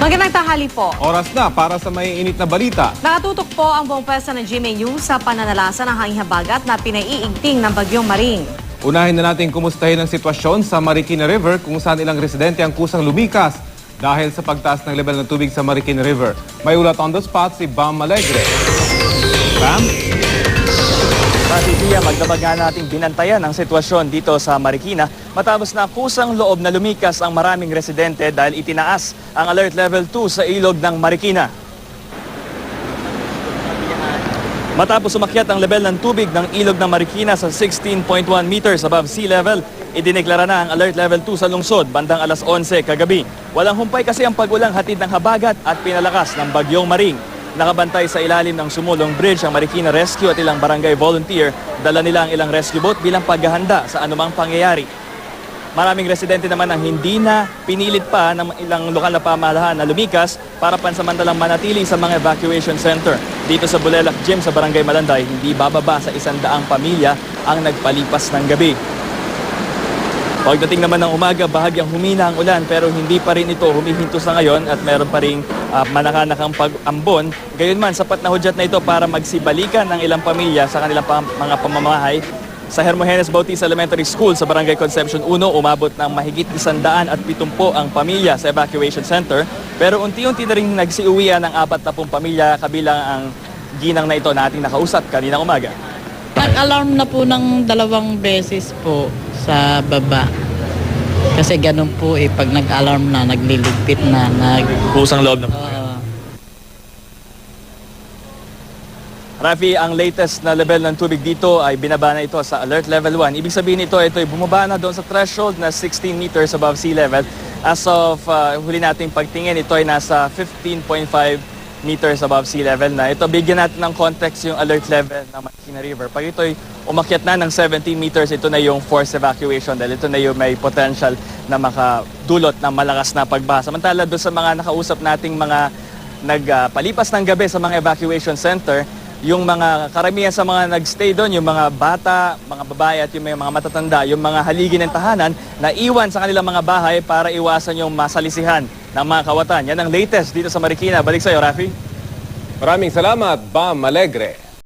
Magandang tanghali po. Oras na para sa may init na balita. Nakatutok po ang buong pwesta ng GMA sa pananalasa ng hanging habagat na pinaiigting ng bagyong Maring. Unahin na natin kumustahin ang sitwasyon sa Marikina River kung saan ilang residente ang kusang lumikas dahil sa pagtaas ng level ng tubig sa Marikina River. May ulat on the spot si Bam Alegre. Bam? Pati Tia, magdamag nga nating binantayan ang sitwasyon dito sa Marikina matapos na kusang loob na lumikas ang maraming residente dahil itinaas ang alert level 2 sa ilog ng Marikina. Matapos umakyat ang level ng tubig ng ilog ng Marikina sa 16.1 meters above sea level, idineklara na ang alert level 2 sa lungsod bandang alas 11 kagabi. Walang humpay kasi ang pagulang hatid ng habagat at pinalakas ng bagyong Maring. Nakabantay sa ilalim ng sumulong bridge ang Marikina Rescue at ilang barangay volunteer. Dala nila ang ilang rescue boat bilang paghahanda sa anumang pangyayari. Maraming residente naman ang hindi na pinilit pa ng ilang lokal na pamahalaan na lumikas para pansamantalang manatili sa mga evacuation center. Dito sa Bulelak Gym sa Barangay Malanday, hindi bababa sa isang daang pamilya ang nagpalipas ng gabi. Pagdating naman ng umaga, bahagyang humina ang ulan pero hindi pa rin ito humihinto sa ngayon at meron pa rin uh, manakanakang pag-ambon. Gayunman, sapat na hudyat na ito para magsibalikan ng ilang pamilya sa kanilang pam- mga pamamahay. Sa Hermogenes Bautista Elementary School sa Barangay Conception 1, umabot ng mahigit 170 ang pamilya sa evacuation center. Pero unti-unti na rin nagsiuwian ng 40 pamilya kabilang ang ginang na ito na ating nakausap kaninang umaga. Nag-alarm na po ng dalawang beses po sa baba. Kasi ganun po eh, pag nag-alarm na, nagliligpit na, nag... Kusang loob ng Ah, Rafi, ang latest na level ng tubig dito ay binaba na ito sa alert level 1. Ibig sabihin ito, ito ay bumaba na doon sa threshold na 16 meters above sea level. As of uh, huli nating pagtingin, ito ay nasa 15.5 meters above sea level na. Ito, bigyan natin ng context yung alert level ng Marikina River. Pag ito ay umakyat na ng 17 meters, ito na yung forced evacuation dahil ito na yung may potential na makadulot ng malakas na pagbaha. Samantala doon sa mga nakausap nating mga nagpalipas ng gabi sa mga evacuation center, yung mga karamihan sa mga nagstay doon, yung mga bata, mga babae at yung mga matatanda, yung mga haligi ng tahanan na iwan sa kanilang mga bahay para iwasan yung masalisihan ng mga kawatan. Yan ang latest dito sa Marikina. Balik sa iyo, Rafi. Maraming salamat, Bam Alegre.